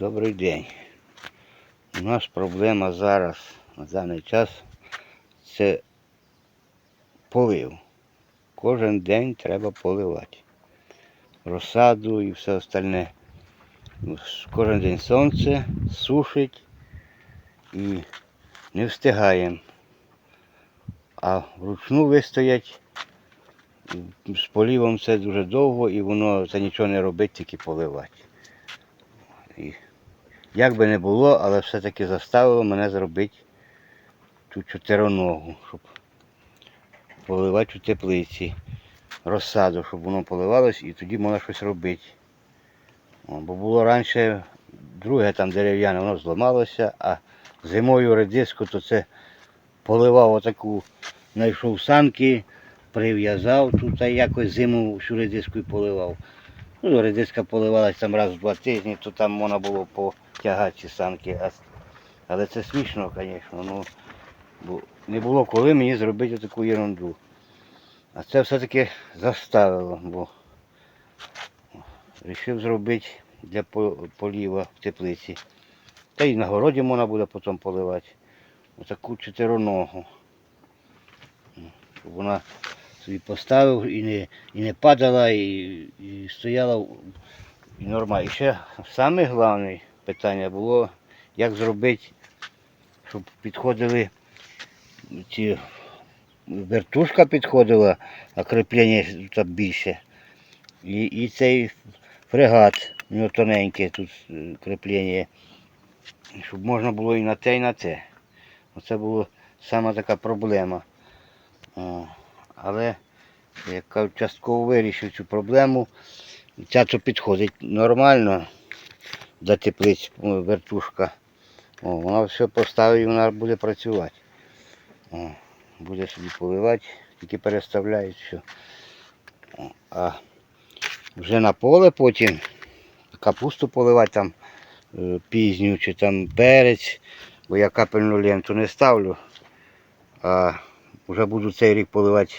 Добрий день. У нас проблема зараз на даний час це полив. Кожен день треба поливати. Розсаду і все остальне. Кожен день сонце сушить і не встигаємо. А вручну вистоять з полівом це дуже довго і воно це нічого не робить, тільки поливати. І як би не було, але все-таки заставило мене зробити ту чотироногу, щоб поливати у теплиці розсаду, щоб воно поливалось і тоді можна щось робити. Бо було раніше друге там дерев'яне, воно зламалося, а зимою редиску, то це поливав отаку, знайшов санки, прив'язав тут а якось зиму всю редиску і поливав. Ну, редиска поливалась там раз в два тижні, то там можна було потягати ці санки. Але це смішно, звісно. Ну, бо не було коли мені зробити таку ерунду. А це все-таки заставило, бо вирішив зробити для поліва в теплиці. Та й на городі можна буде потім поливати. Отаку чотироногу. Щоб вона собі поставив і не, і не падала, і, і стояла і нормально. І ще саме головне питання було, як зробити, щоб підходили ці вертушка підходила, а кріплення тут більше. І, і цей фрегат, у нього тоненьке тут е, кріплення, щоб можна було і на те, і на те. Оце була сама така проблема. Але як частково вирішив цю проблему. Ця то підходить нормально до теплиць вертушка. О, вона все поставить вона буде працювати. О, буде собі поливати, тільки переставляють все. О, а вже на поле потім капусту поливати там е, пізню чи там перець, бо я капельну ленту не ставлю. А вже буду цей рік поливати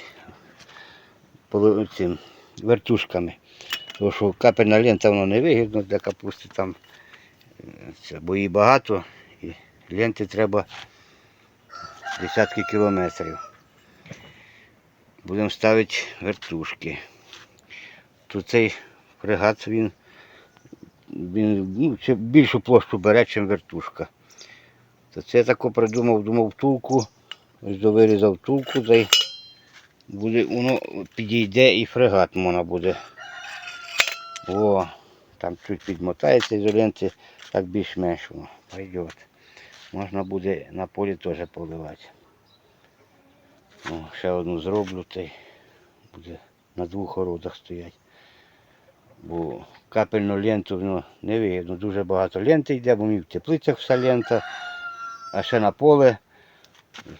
поли- цим вертушками. Тому що капельна лента воно не вигідно для капусти там. Це, бо її багато і ленти треба десятки кілометрів. Будемо ставити вертушки. Тут цей фрегат він, він ну, ще більшу площу бере, ніж вертушка. То це я тако придумав, думав втулку, ось довирізав втулку, та й буде, воно підійде і фрегат можна буде. О, там чуть підмотається ізоленти, так більш-менш воно пойде. Можна буде на полі теж поливати. О, ще одну зроблю, та й буде на двох городах стоять. Бо капельну ленту ну, не вигідно. Дуже багато ленти йде, бо мені в теплицях вся лента, а ще на поле.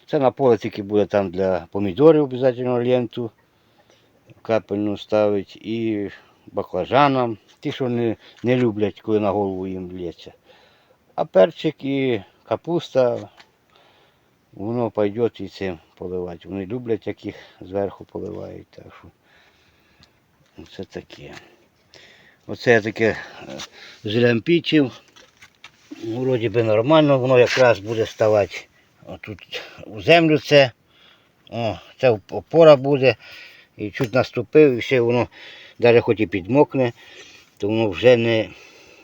Це на поле тільки буде там для помідорів обов'язково ленту капельну ставить і баклажанам. Ті, що не, не люблять, коли на голову їм лється. А перчик і капуста, воно пойде і цим поливати. Вони люблять, як їх зверху поливають. Так що це таке. Оце таке е, злямпічив. Вроді би нормально, воно якраз буде ставати отут у землю це. О, це опора буде. І чуть наступив, і все воно, навіть хоч і підмокне, то воно вже не,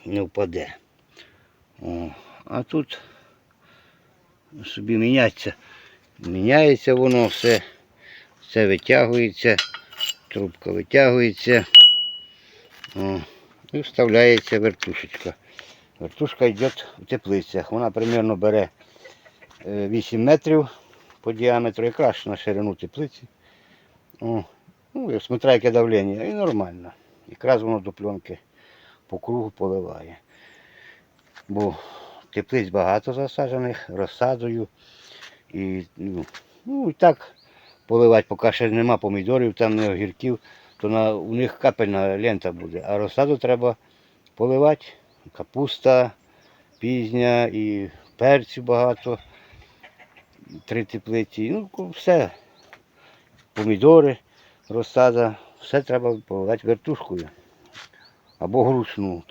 не впаде. О, а тут собі міняється. Міняється воно все. Все витягується, трубка витягується. О, і вставляється вертушечка. Вертушка йде в теплицях. Вона примерно бере е, 8 метрів по діаметру, якраз на ширину теплиці. О, ну, смотря яке давлення, і нормально. Якраз воно до пленки по кругу поливає. Бо теплиць багато засаджених, розсадою. І, ну, ну, і так поливати, поки ще нема помідорів, там не огірків, то на, у них капельна лента буде. А розсаду треба поливати. Капуста пізня і перцю багато. Три теплиці. Ну, все. Помідори, розсада, все треба поливати вертушкою. Або грушну.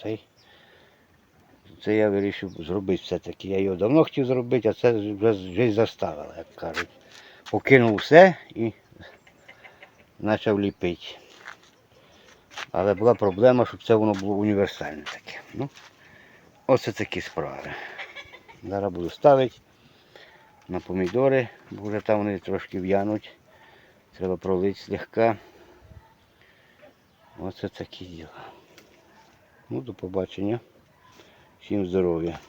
Це я вирішив зробити все-таки. Я його давно хотів зробити, а це вже заставила, як кажуть. Покинув все і почав ліпити. Але була проблема, щоб це воно було універсальне таке. Ну, оце такі справи. Зараз буду ставити на помідори, бо вже там вони трошки в'януть. Треба пролити слегка. Оце такі діла. Ну, до побачення. Всім здоров'я.